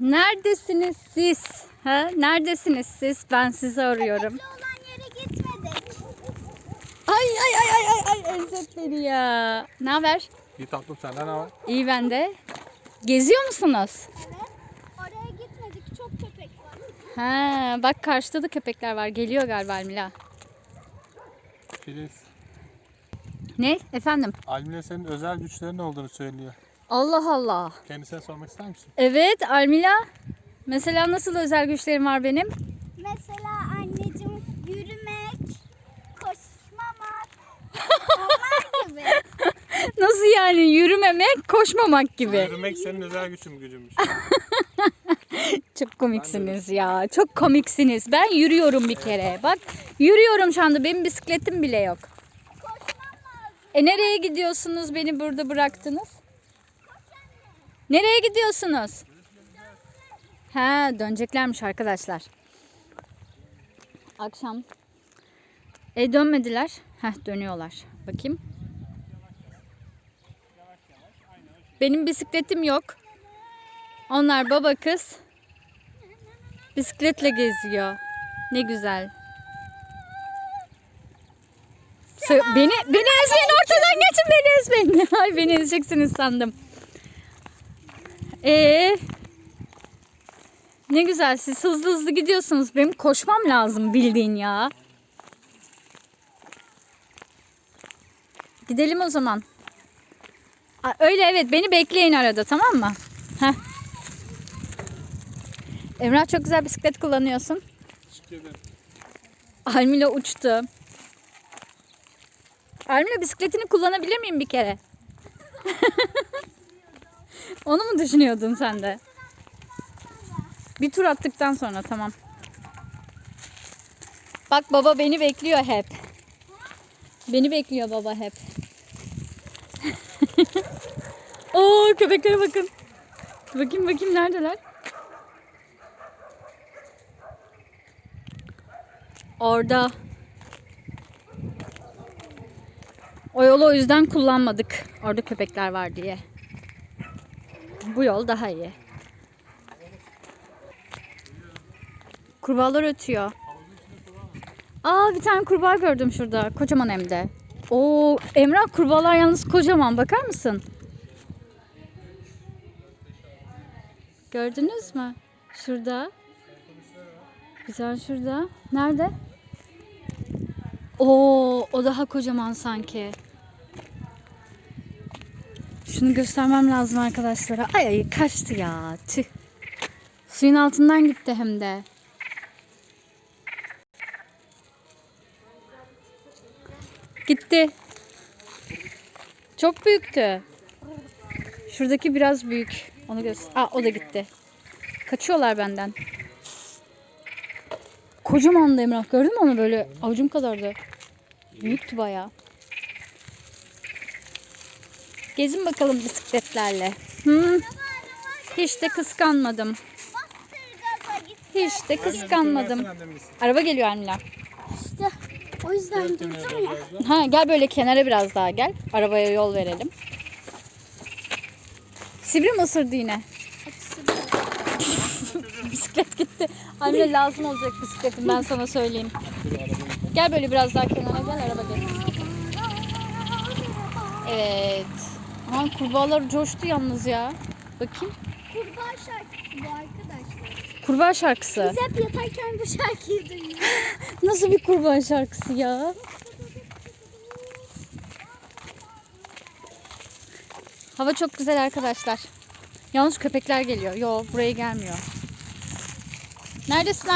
Neredesiniz siz? Ha? Neredesiniz siz? Ben sizi arıyorum. Köpekli olan yere gitmedik. Ay ay ay ay ay ay ezet beni ya. Ne haber? İyi tatlım senden ne var? İyi ben de. Geziyor musunuz? Evet. Oraya gitmedik. Çok köpek var. Ha, bak karşıda da köpekler var. Geliyor galiba Almila. Filiz, Ne? Efendim? Almile senin özel güçlerin olduğunu söylüyor. Allah Allah. Kendisine sormak ister misin? Evet Almila. Mesela nasıl özel güçlerim var benim? Mesela anneciğim yürümek, koşmamak, onlar gibi. Nasıl yani yürümemek, koşmamak gibi. Yürümek senin özel güçün gücümüş. Çok komiksiniz ya. Çok komiksiniz. Ben yürüyorum bir kere. Bak yürüyorum şu anda. Benim bisikletim bile yok. E nereye gidiyorsunuz? Beni burada bıraktınız. Nereye gidiyorsunuz? Ha döneceklermiş arkadaşlar. Akşam. E dönmediler. Heh dönüyorlar. Bakayım. Benim bisikletim yok. Onlar baba kız. Bisikletle geziyor. Ne güzel. Beni beni ezmeyin ortadan geçin beni ezmeyin. Ay beni ezeceksiniz sandım. Ee, ne güzel siz hızlı hızlı gidiyorsunuz. Benim koşmam lazım bildiğin ya. Gidelim o zaman. Aa, Öyle evet beni bekleyin arada tamam mı? Heh. Emrah çok güzel bisiklet kullanıyorsun. Almila uçtu. Almila bisikletini kullanabilir miyim bir kere? Onu mu düşünüyordun sen de? Bir tur attıktan sonra tamam. Bak baba beni bekliyor hep. Beni bekliyor baba hep. Oo köpeklere bakın. Bakayım bakayım neredeler? Orada. O yolu o yüzden kullanmadık. Orada köpekler var diye. Bu yol daha iyi. Kurbağalar ötüyor. Aa bir tane kurbağa gördüm şurada. Kocaman hem de. Oo Emrah kurbağalar yalnız kocaman. Bakar mısın? Gördünüz mü? Şurada. Bir tane şurada. Nerede? Oo, o daha kocaman sanki. Şunu göstermem lazım arkadaşlara. Ay ay kaçtı ya. Tüh. Suyun altından gitti hem de. Gitti. Çok büyüktü. Şuradaki biraz büyük. Onu göster. Aa o da gitti. Kaçıyorlar benden. Kocaman da Emrah. Gördün mü onu böyle avucum kadardı. Büyüktü bayağı. Gezin bakalım bisikletlerle. Hı. Hiç de kıskanmadım. Bastır gaza git. Hiç de kıskanmadım. Araba geliyor Almila. İşte o yüzden durdum ya. Ha gel böyle kenara biraz daha gel. Arabaya yol verelim. Sivri mi ısırdı yine? Bisiklet gitti. Almila lazım olacak bisikletim ben sana söyleyeyim. Gel böyle biraz daha kenara gel araba gel. Evet. Aman kurbağalar coştu yalnız ya. Bakayım. Kurbağa şarkısı bu arkadaşlar. Kurbağa şarkısı. Biz hep yatarken bu şarkıyı duyuyoruz. Nasıl bir kurbağa şarkısı ya? Hava çok güzel arkadaşlar. Yalnız köpekler geliyor. Yo buraya gelmiyor. Neredesin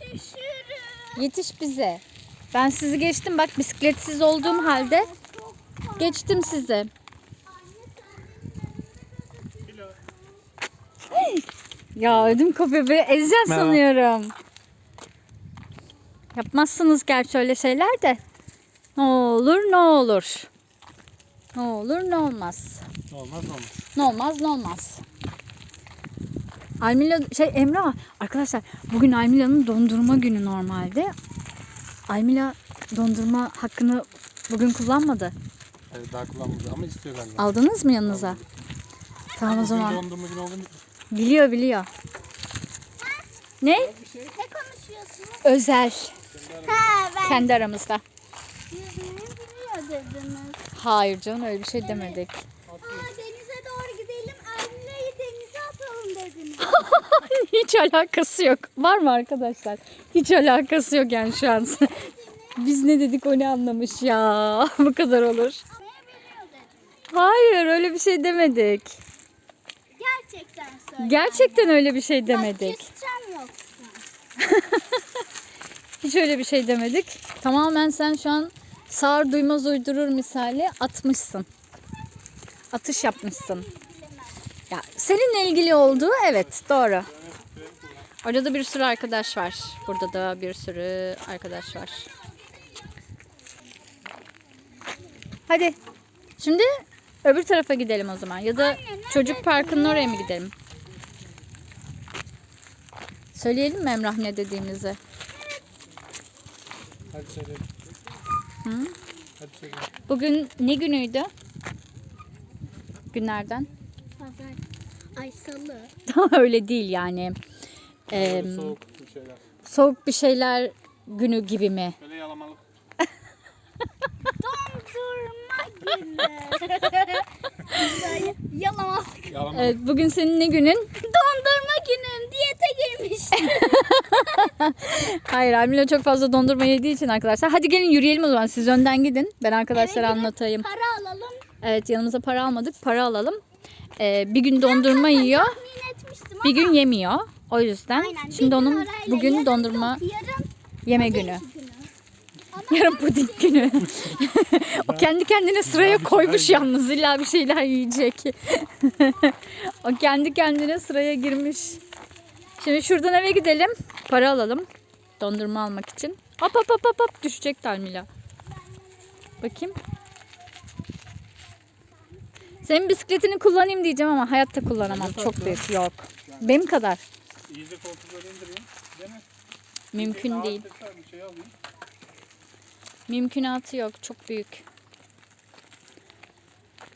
yetişirim. Yetiş bize. Ben sizi geçtim bak bisikletsiz olduğum halde geçtim sizi. Ya ödüm kopuyor. Böyle ezeceğiz Merhaba. sanıyorum. Yapmazsınız gerçi öyle şeyler de. Ne olur ne olur. Ne olur ne olmaz. Olmaz olmaz. Ne olmaz ne olmaz. Almila şey Emrah arkadaşlar bugün Almila'nın dondurma günü normalde. Almila dondurma hakkını bugün kullanmadı. Evet, daha kullanmadı ama istiyor benden. Aldınız mı yanınıza? Tamam o Bugün zaman. dondurma günü oldu mu? Biliyor biliyor. Ne? Ne konuşuyorsunuz? Özel. Ha ben Kendi aramızda. yüzmeyi biliyor dediniz. Hayır canım öyle bir şey demedik. Hiç alakası yok. Var mı arkadaşlar? Hiç alakası yok yani şu an. Biz ne dedik o ne anlamış ya. Bu kadar olur. Hayır öyle bir şey demedik. Gerçekten söyle. Gerçekten öyle bir şey demedik. Hiç öyle bir şey demedik. Tamamen sen şu an sağır duymaz uydurur misali atmışsın. Atış yapmışsın. Ya seninle ilgili olduğu evet doğru. Orada da bir sürü arkadaş var. Burada da bir sürü arkadaş var. Hadi. Şimdi öbür tarafa gidelim o zaman. Ya da çocuk parkının oraya mı gidelim? Söyleyelim mi Emrah ne dediğimizi? Hadi söyle. Hı? Hadi söyle. Bugün ne günüydü? Günlerden. Pazar. Ay salı. Öyle değil yani. Ee, soğuk bir şeyler. soğuk bir şeyler günü gibi mi? Böyle yalamalık. Dondurma günü. Böyle. Yalamalık. Evet, bugün senin ne günün? Dondurma günüm. Diyete girmiştim. Hayır Almila çok fazla dondurma yediği için arkadaşlar. Hadi gelin yürüyelim o zaman. Siz önden gidin. Ben arkadaşlara Eve gidip anlatayım. Para alalım. Evet yanımıza para almadık. Para alalım. Ee, bir gün dondurma yiyor. Tahmin etmiştim Bir ama. gün yemiyor. O yüzden Aynen. Bir şimdi gün onun arayla bugün yarın dondurma yok, Yarın yeme puding günü. günü. Yarın puding günü. o kendi kendine sıraya koymuş yalnız. İlla bir şeyler yiyecek. o kendi kendine sıraya girmiş. Şimdi şuradan eve gidelim. Para alalım. Dondurma almak için. Hop hop hop hop hop düşecek Talmila. Bakayım. Senin bisikletini kullanayım diyeceğim ama hayatta kullanamam. Çok büyük. Yok. Benim kadar. İyice koltukları indireyim. Değil mi? Mümkün değil. Ağır Bir şey alayım. Mümkünatı yok. Çok büyük.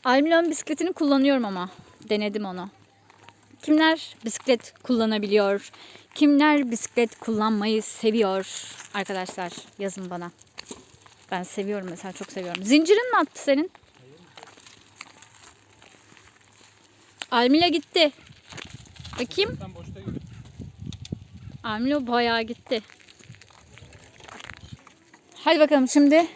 Almilon bisikletini kullanıyorum ama. Denedim onu. Kimler bisiklet kullanabiliyor? Kimler bisiklet kullanmayı seviyor? Arkadaşlar yazın bana. Ben seviyorum mesela çok seviyorum. Zincirin mi attı senin? Almila gitti. Bakayım. Sen boşta. Almilo bayağı gitti. Hadi bakalım şimdi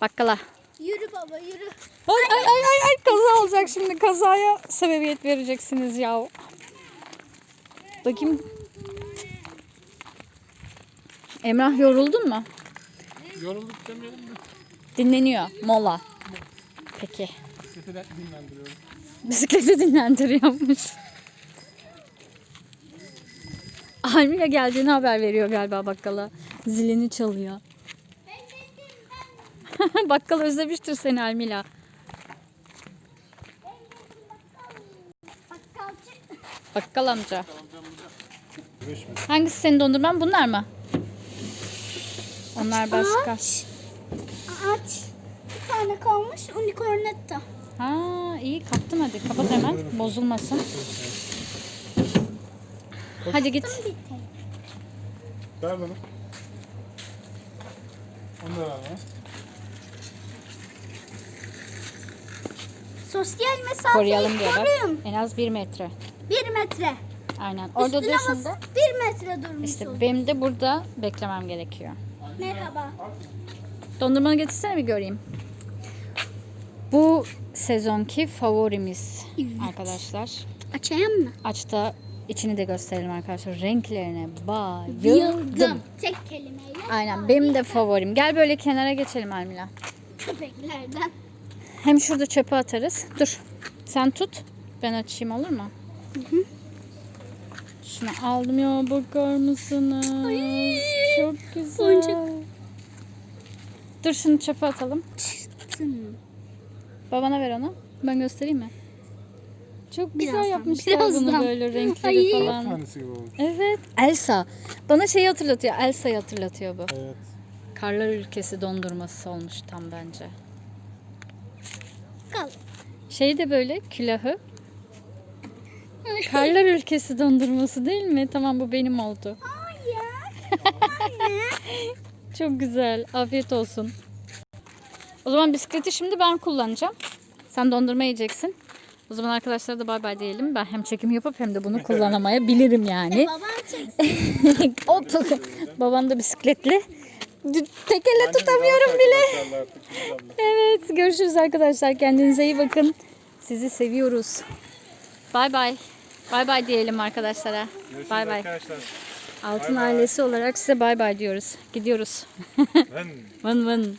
bakkala. Yürü baba yürü. Ay ay ay ay, ay kaza olacak şimdi kazaya sebebiyet vereceksiniz ya. Bakayım. Emrah yoruldun mu? Yorulduk demeyelim de. Dinleniyor. Mola. Peki. De dinlendiriyorum. Bisikleti dinlendiriyormuş. Almila geldiğini haber veriyor galiba bakkala. Zilini çalıyor. Bakkal özlemiştir seni Almila. Bakkal amca. Hangisi senin dondurman? Bunlar mı? Onlar başka. Aç. Aç. Bir tane kalmış unicornetta. Ha iyi kaptım hadi. Kapat hemen. Bozulmasın. Hadi git. Ver bana. Onu da ver bana. Sosyal mesafeyi Koruyalım diye bak. koruyun. En az bir metre. Bir metre. Aynen. Orada Üstüne dur şimdi. basıp bir metre durmuş İşte oldu. benim de burada beklemem gerekiyor. Merhaba. Dondurmanı getirsene bir göreyim. Bu sezonki favorimiz arkadaşlar. Açayım mı? Aç da içini de gösterelim arkadaşlar. Renklerine bayıldım. Tek kelimeyle. Aynen benim de favorim. Gel böyle kenara geçelim Almila. Köpeklerden. Hem şurada çöpe atarız. Dur. Sen tut. Ben açayım olur mu? Şunu aldım ya bakar mısınız? Çok güzel. Boncuk. Dur şunu çöpe atalım. Tım. Babana ver onu. Ben göstereyim mi? Çok güzel Birazdan, yapmışlar bunu birazdan. böyle renkleri Ay. Falan. tanesi gibi olmuş. Evet. Elsa. Bana şeyi hatırlatıyor. Elsa'yı hatırlatıyor bu. Evet. Karlar ülkesi dondurması olmuş tam bence. Al. Şey de böyle külahı. Karlar ülkesi dondurması değil mi? Tamam bu benim oldu. Çok güzel. Afiyet olsun. O zaman bisikleti şimdi ben kullanacağım. Sen dondurma yiyeceksin. O zaman arkadaşlara da bay bay diyelim. Ben hem çekim yapıp hem de bunu kullanamayabilirim yani. Babam çeksin. Hop. Babam da bisikletli. Tek elle tutamıyorum bile. Evet görüşürüz arkadaşlar. Kendinize iyi bakın. Sizi seviyoruz. Bay bay. Bay bay diyelim arkadaşlara. Görüşürüz Bay bay. arkadaşlar. Altın ailesi olarak size bay bay diyoruz. Gidiyoruz. Ben Vın vın.